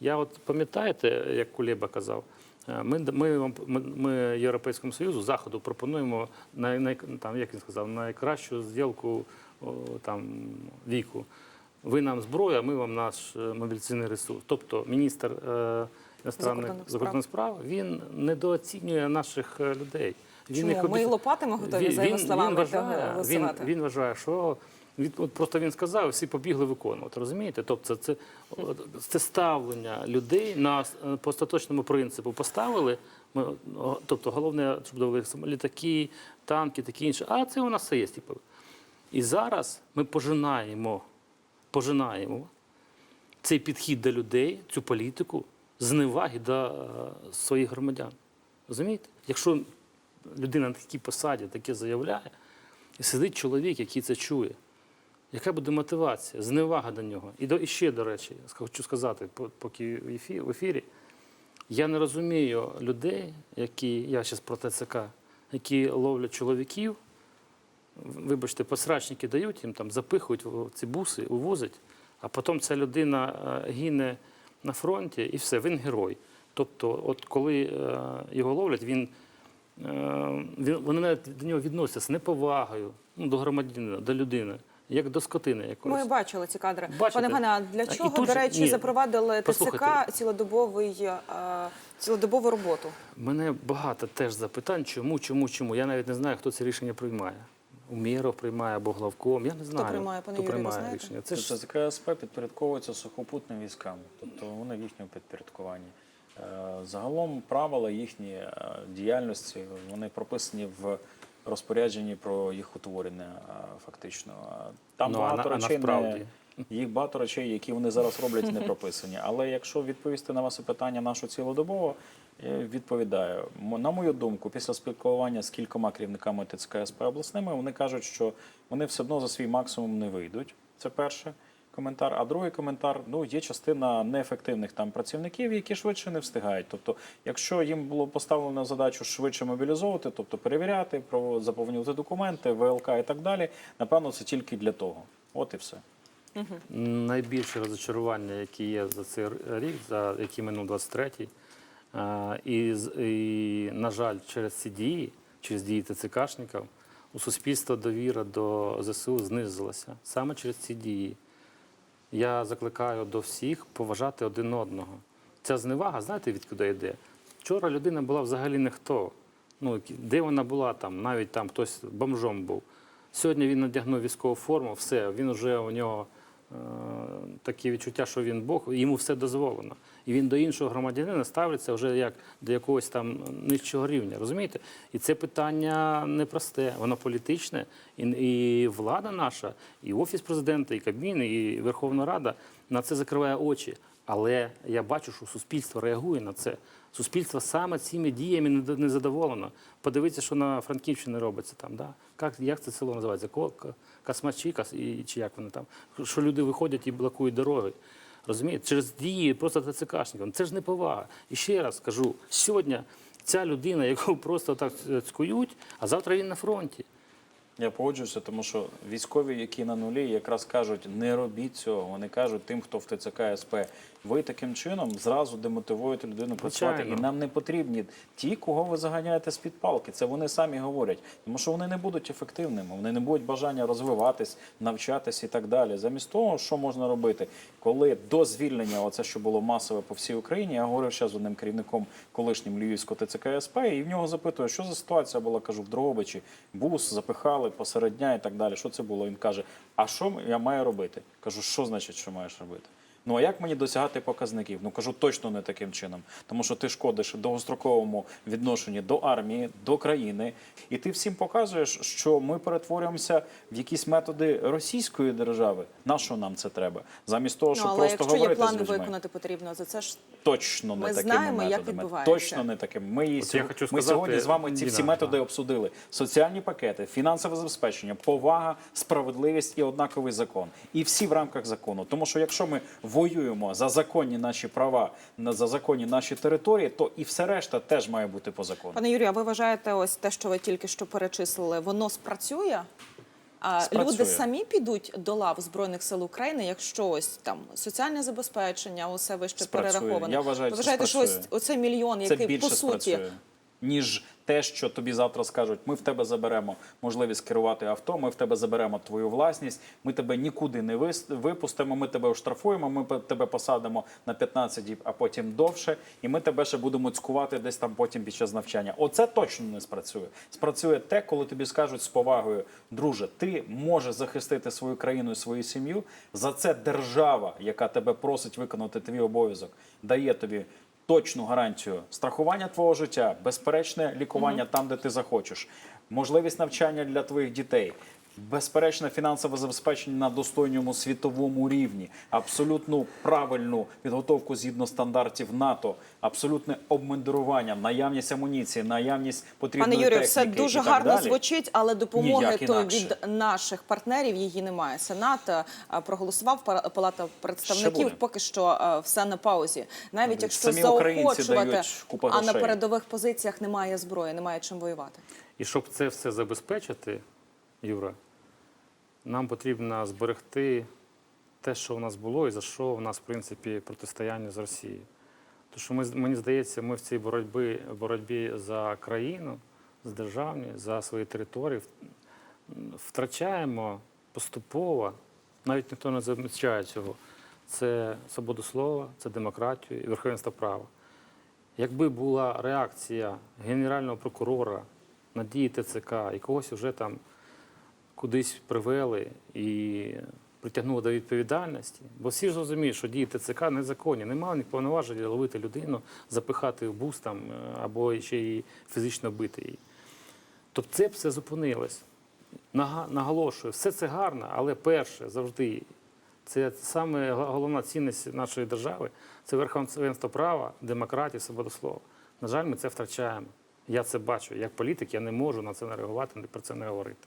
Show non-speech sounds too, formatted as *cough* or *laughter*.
Я от пам'ятаєте, як Кулеба казав, е, ми, ми, ми, ми Європейському Союзу Заходу пропонуємо най, най, там, як він сказав, найкращу зділку там, віку. Ви нам зброя, а ми вам наш е, мобілізаційний ресурс. Тобто міністр е, іностранних Закордонних справ. він недооцінює наших е, людей. Він Чому? їх Ми лопатами готові, за його словами, вважає, він, він вважає, що от просто він сказав, всі побігли виконувати. Розумієте? Тобто це, це ставлення людей на по остаточному принципу поставили. Ми, тобто головне, щоб сам- літаки, танки, такі інше. А це у нас все є. Типу. І зараз ми пожинаємо, пожинаємо цей підхід до людей, цю політику, зневаги до е, своїх громадян. Розумієте? Якщо людина на такій посаді таке заявляє, і сидить чоловік, який це чує, яка буде мотивація, зневага до нього? І, до, і ще, до речі, хочу сказати, поки в ефірі, я не розумію людей, які, я зараз про ТЦК, які ловлять чоловіків, вибачте, посрачники дають їм там, запихують ці буси, увозять, а потім ця людина е, гине на фронті і все, він герой. Тобто, от коли е, його ловлять, він, е, він вони навіть до нього відносяться з неповагою ну, до громадянина, до людини, як до скотини якоїсь. Ми бачили ці кадри. Бачите? Пане Іване, а для чого, тут до речі, ні. запровадили ТЦК цілодобовий, е, цілодобову роботу? Мене багато теж запитань, чому, чому, чому. Я навіть не знаю, хто це рішення приймає. Умєров приймає або главком. Я не знаю. приймає, пане хто приймає знаєте? рішення. Це ж ЦК підпорядковується сухопутним військам, тобто вони в їхньому підпорядкуванні. Е, Загалом правила їхньої е, діяльності вони прописані в розпорядженні про їх утворення фактично. Там Ну, багато а речей насправді? не їх багато речей, які вони зараз роблять, не прописані. Але якщо відповісти на ваше питання нашу цілодобово, я відповідаю. На мою думку, після спілкування з кількома керівниками ТЦК СП обласними, вони кажуть, що вони все одно за свій максимум не вийдуть. Це перше. Коментар, а другий коментар: ну є частина неефективних там працівників, які швидше не встигають. Тобто, якщо їм було поставлено задачу швидше мобілізовувати, тобто перевіряти, про- заповнювати документи, ВЛК і так далі, напевно, це тільки для того. От і все. найбільше розочарування, яке є за цей рік, за який минув 23-й. Е, І, і, на жаль, через ці дії, через дії ТЦКшників, у суспільства довіра до ЗСУ знизилася саме через ці дії. Я закликаю до всіх поважати один одного. Ця зневага, знаєте, від куди йде? Вчора людина була взагалі ніхто. Ну, де вона була там, навіть там хтось бомжом був. Сьогодні він надягнув військову форму, все, він вже у нього е, таке відчуття, що він Бог, йому все дозволено. І він до іншого громадянина ставиться вже як до якогось там нижчого рівня. Розумієте? І це питання непросте, воно політичне, і, і влада наша, і офіс президента, і Кабмін, і Верховна Рада на це закриває очі. Але я бачу, що суспільство реагує на це. Суспільство саме цими діями не- задоволено. Подивіться, що на Франківщині робиться там. Да? Як, як це село називається? Ко- Ка- Касмачі, Кас, і, чи як вони там? Що люди виходять і блокують дороги. Розумієте? Через дії просто ТЦКшників. Це ж не повага. І ще раз кажу: сьогодні ця людина, яку *laughs* просто так цькують, а завтра він на фронті. Я погоджуюся, тому що військові, які на нулі, якраз кажуть, не робіть цього. Вони кажуть тим, хто в ТЦК СП. Ви таким чином зразу демотивуєте людину працювати. Звичайно. І нам не потрібні ті, кого ви заганяєте з-під палки. Це вони самі говорять. Тому що вони не будуть ефективними, вони не будуть бажання розвиватись, навчатись і так далі. Замість того, що можна робити, коли до звільнення, оце що було масове по всій Україні, я говорив ще з одним керівником колишнім Львівського ТЦК СП, і в нього запитую, що за ситуація була, кажу, в Дрогобичі, бус запихали посеред дня і так далі. Що це було? Він каже: А що я маю робити? Кажу, що значить, що маєш робити? Ну а як мені досягати показників? Ну кажу точно не таким чином, тому що ти шкодиш довгостроковому відношенні до армії, до країни, і ти всім показуєш, що ми перетворюємося в якісь методи російської держави. На що нам це треба? Замість того, Ну, щоб але просто якщо є говорити з плани людьми. виконати потрібно, за це ж Точно не Ми такими знаємо, як методами. відбувається. Точно не такими. Ми, її сьогодні- хочу ми сьогодні з вами ці всі методи обсудили: соціальні пакети, фінансове забезпечення, повага, справедливість і однаковий закон. І всі в рамках закону. Тому що якщо ми воюємо за законні наші права, за законні наші території, то і все решта теж має бути по закону. пане Юрію, а ви вважаєте, ось те, що ви тільки що перечислили, воно спрацює? А Спрацює. люди самі підуть до лав збройних сил України, якщо ось там соціальне забезпечення, усе вище Спрацює. перераховано. Я вважаю, Ви вважаєте, що ось оцей мільйон, Це який більше по суті спрацює, ніж те, що тобі завтра скажуть: ми в тебе заберемо можливість керувати авто, ми в тебе заберемо твою власність, ми тебе нікуди не випустимо, ми тебе оштрафуємо, ми тебе посадимо на 15 діб, а потім довше, і ми тебе ще будемо цькувати десь там потім під час навчання. Оце точно не спрацює. Спрацює те, коли тобі скажуть з повагою, друже, ти можеш захистити свою країну і свою сім'ю. За це держава, яка тебе просить виконати твій обов'язок, дає тобі точну гарантію страхування твого життя, безперечне лікування там, де ти захочеш, можливість навчання для твоїх дітей. Безперечне фінансове забезпечення на достойному світовому рівні, абсолютну правильну підготовку згідно стандартів НАТО, абсолютне обмундирування, наявність амуніції, наявність потрібної Пане Юрію, техніки все дуже і так гарно далі. звучить, але допомоги Ніяк то інакше. від наших партнерів її немає. Сенат е, проголосував, Палата представників буде. поки що е, все на паузі. Навіть якщо самі українці заохочувати, дають купу а на грошей. передових позиціях немає зброї, немає чим воювати. І щоб це все забезпечити, Юра, нам потрібно зберегти те, що у нас було, і за що у нас, в принципі, протистояння з Росією. Тому що ми, мені здається, ми в цій боротьбі, боротьбі за країну, за державність, за свої території втрачаємо поступово, навіть ніхто не замічає цього. Це свободу слова, це демократію і верховенство права. Якби була реакція генерального прокурора на дії ТЦК і когось вже там кудись привели і притягнули до відповідальності, бо всі ж розуміють, що дії ТЦК незаконні, немає ні повноважень ловити людину, запихати в бус там е, або ще й фізично бити її. Тобто це б все зупинилось. Наголошую, все це гарно, але перше завжди це саме головна цінність нашої держави це верховенство права, демократія, свобода слова. На жаль, ми це втрачаємо. Я це бачу. Як політик я не можу на це не реагувати, про це не говорити.